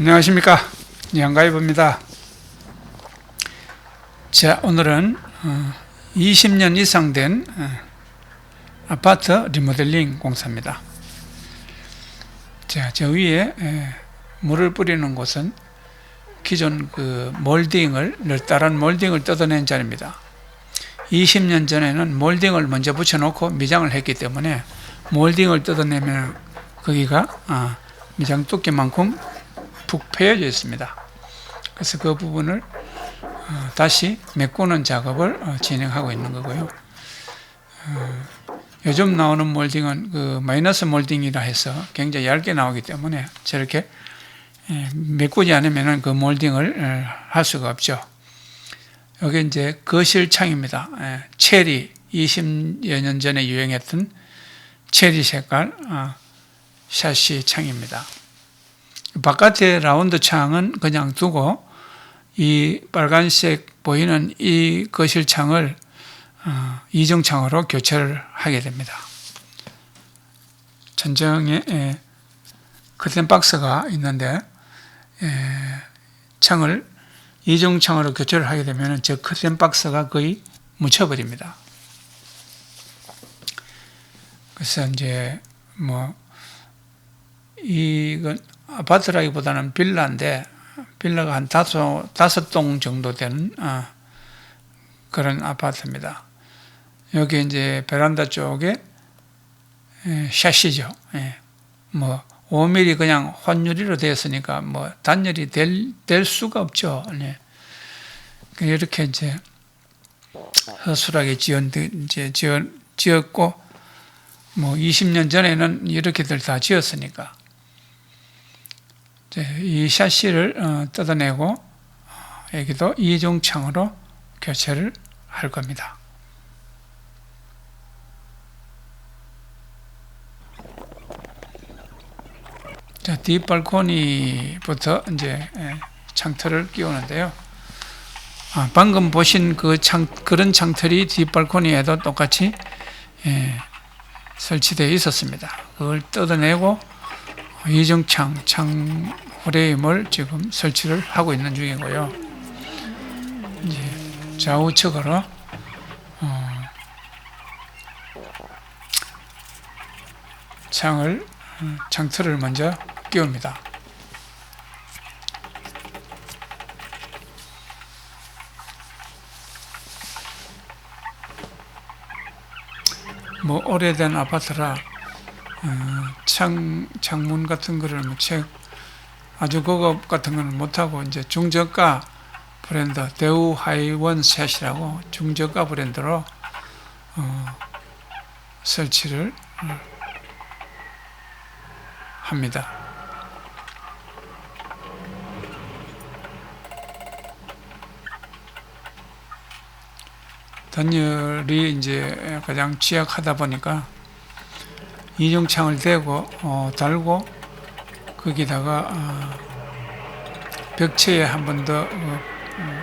안녕하십니까? 양가입입니다. 자 오늘은 어, 20년 이상 된 어, 아파트 리모델링 공사입니다. 자저 위에 에, 물을 뿌리는 곳은 기존 그 몰딩을 널따란 몰딩을 뜯어낸 자리입니다. 20년 전에는 몰딩을 먼저 붙여놓고 미장을 했기 때문에 몰딩을 뜯어내면 거기가 아, 미장 두께만큼 푹 패여져 있습니다. 그래서 그 부분을 어, 다시 메꾸는 작업을 어, 진행하고 있는 거고요. 어, 요즘 나오는 몰딩은 그 마이너스 몰딩이라 해서 굉장히 얇게 나오기 때문에 저렇게 예, 메꾸지 않으면 그 몰딩을 어, 할 수가 없죠. 여기 이제 거실창입니다. 예, 체리 20여 년 전에 유행했던 체리 색깔 어, 샤시 창입니다. 바깥에 라운드 창은 그냥 두고 이 빨간색 보이는 이 거실 창을 어, 이중 창으로 교체를 하게 됩니다. 천정에 에, 커튼 박스가 있는데 에, 창을 이중 창으로 교체를 하게 되면 저 커튼 박스가 거의 묻혀버립니다. 그래서 이제 뭐 이건 아파트라기보다는 빌라인데 빌라가 한 다섯 다섯 동 정도 되는 어, 그런 아파트입니다. 여기 이제 베란다 쪽에 에, 샤시죠. 예. 뭐 5mm 그냥 혼유리로 되었으니까 뭐 단열이 될, 될 수가 없죠. 네. 이렇게 이제 허술하게 지은 이제 지어, 지었고 뭐 20년 전에는 이렇게들 다 지었으니까 이 샤시를 어, 뜯어내고 어, 여기도 이중창으로 교체를 할 겁니다. 자, 뒷발코니부터 이제 창틀을 끼우는데요. 아, 방금 보신 그 창, 그런 창틀이 뒷발코니에도 똑같이 예, 설치되어 있었습니다. 그걸 뜯어내고 이중창 창 프레임을 지금 설치를 하고 있는 중이고요. 이제 좌우측으로 어, 창을 어, 창틀을 먼저 끼웁니다. 뭐 오래된 아파트라 어, 창 창문 같은 거를 뭐책 아주 고급 같은 거는 못하고 이제 중저가 브랜드 대우 하이원 셋이라고 중저가 브랜드로 어, 설치를 어, 합니다. 단열이 이제 가장 취약하다 보니까 이중창을 대고 어, 달고 거기다가 어, 벽체에 한 번더 어, 어,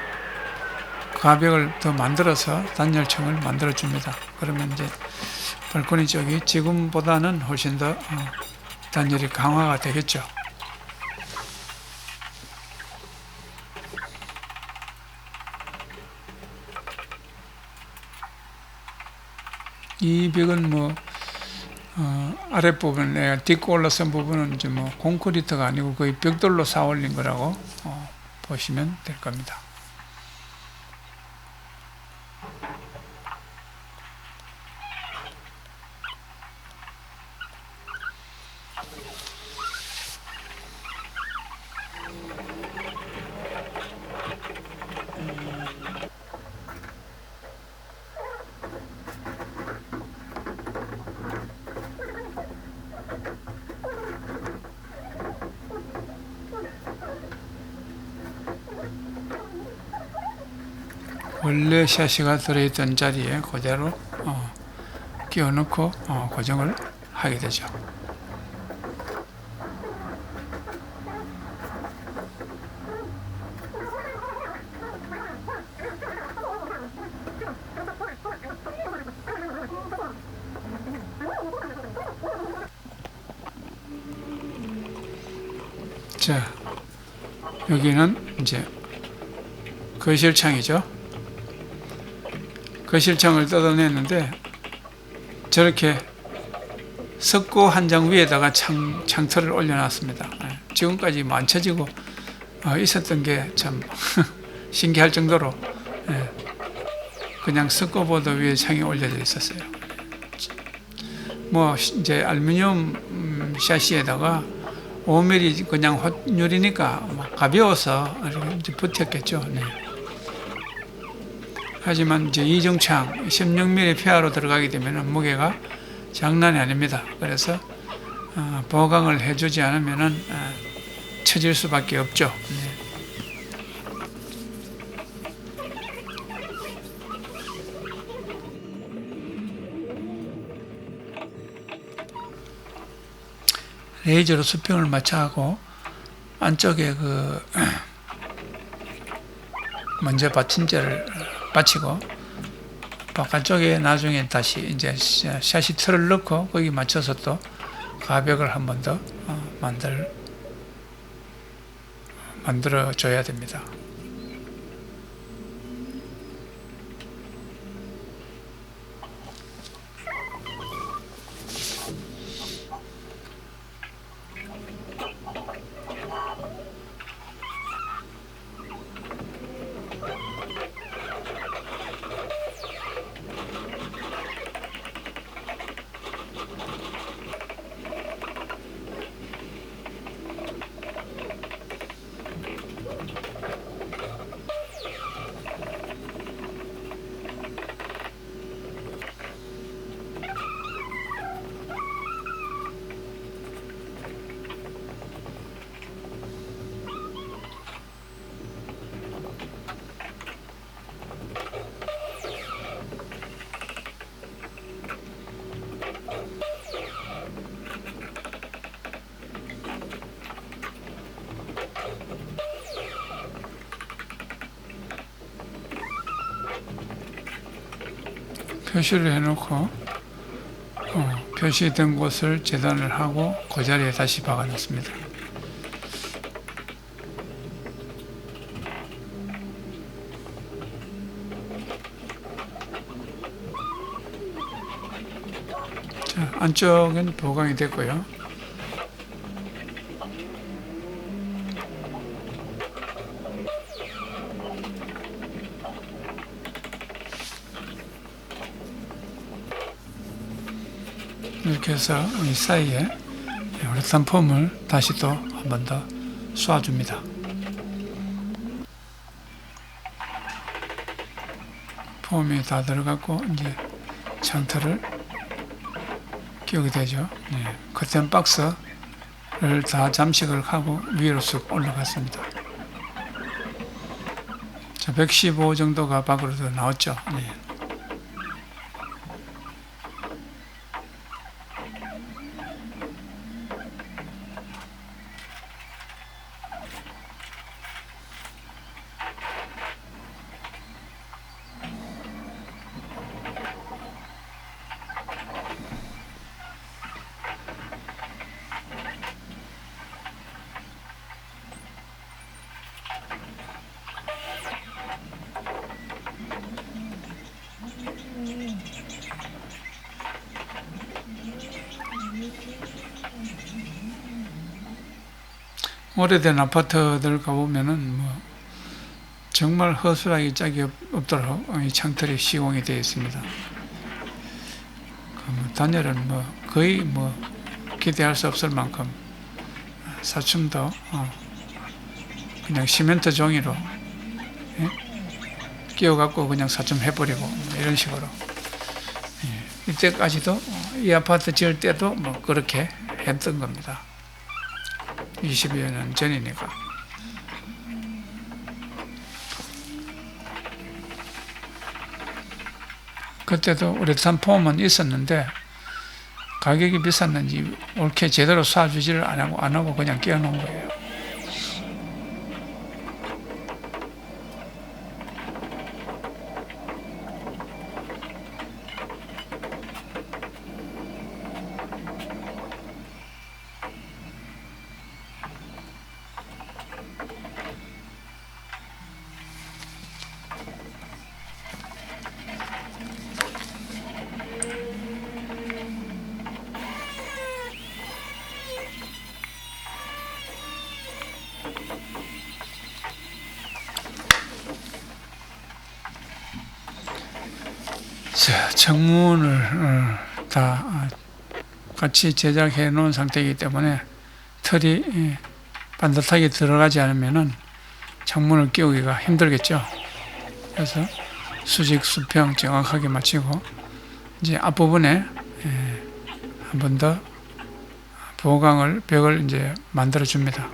가벽을 더 만들어서 단열층을 만들어 줍니다. 그러면 이제 발코니 쪽이 지금보다는 훨씬 더 어, 단열이 강화가 되겠죠. 이 벽은 뭐 어, 아랫부분에 딛고 올라선 부분은 이제 뭐 콘크리트가 아니고 거의 벽돌로 쌓아 올린 거라고 어, 보시면 될 겁니다. 원래 샤시가 들어있던 자리에 그대로 어, 끼워넣고 어, 고정을 하게 되죠. 자, 여기는 이제 거실창이죠. 거실창을 뜯어냈는데 저렇게 석고 한 장 위에다가 창, 창틀을 올려놨습니다. 예, 지금까지 만쳐지고 어, 있었던 게 참 신기할 정도로 예, 그냥 석고보드 위에 창이 올려져 있었어요. 뭐 이제 알루미늄 음, 샤시에다가 5mm 그냥 헛유리니까 뭐 가벼워서 이렇게 버텼겠죠. 네. 하지만 이제 이중창 16mm 폐하로 들어가게 되면 무게가 장난이 아닙니다. 그래서 어, 보강을 해주지 않으면은 어, 처질 수밖에 없죠. 네. 레이저로 수평을 맞춰하고 안쪽에 그 먼저 받침재를 받치고 바깥쪽에 나중에 다시 이제 샤- 샤시 틀을 넣고 거기 맞춰서 또 가벽을 한 번더 어, 만들 만들어 줘야 됩니다. 표시를 해놓고 어, 표시된 곳을 재단을 하고 그 자리에 다시 박아놨습니다. 자, 안쪽은 보강이 됐고요. 해서 이 사이에 우레탄 폼을 다시 또 한 번 더 쏴줍니다. 폼이 다 들어갔고 이제 창틀을 끼우게 되죠. 네. 커튼 박스를 다 잠식을 하고 위로 쑥 올라갔습니다. 자, 115 정도가 밖으로 더 나왔죠. 네. 오래된 아파트들 가보면은 뭐 정말 허술하게 짝이 없- 없도록 이 창틀이 시공이 되어 있습니다. 단열은 뭐 거의 뭐 기대할 수 없을 만큼 사춤도 어 그냥 시멘트 종이로 예? 끼워갖고 그냥 사춤 해버리고 뭐 이런 식으로 예. 이때까지도 이 아파트 지을 때도 뭐 그렇게 했던 겁니다. 20여 년 전이니까. 그때도 우레탄 폼은 있었는데 가격이 비쌌는지 옳게 제대로 쏴주지를 안 하고 안 하고 그냥 끼워놓은 거예요. 정문을 어, 다 어, 같이 제작해 놓은 상태이기 때문에 털이 예, 반듯하게 들어가지 않으면은 창문을 끼우기가 힘들겠죠. 그래서 수직 수평 정확하게 맞추고 이제 앞부분에 한 번 더 보강을 벽을 이제 만들어 줍니다.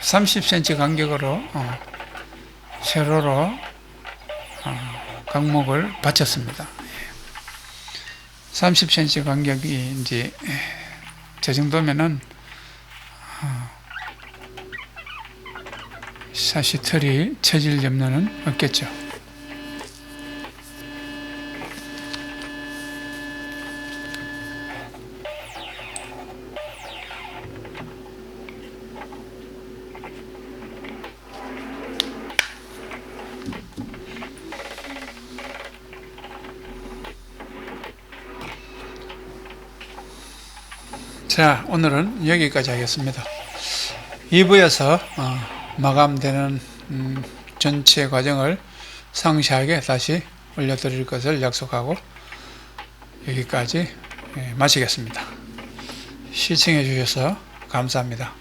30cm 간격으로 어, 세로로 어, 강목을 받쳤습니다. 30cm 간격이 이제 저 정도면은 어, 사실 털이 처질 염려는 없겠죠. 자, 오늘은 여기까지 하겠습니다. 2부에서 어, 마감되는 음, 전체 과정을 상세하게 다시 올려드릴 것을 약속하고 여기까지 예, 마치겠습니다. 시청해 주셔서 감사합니다.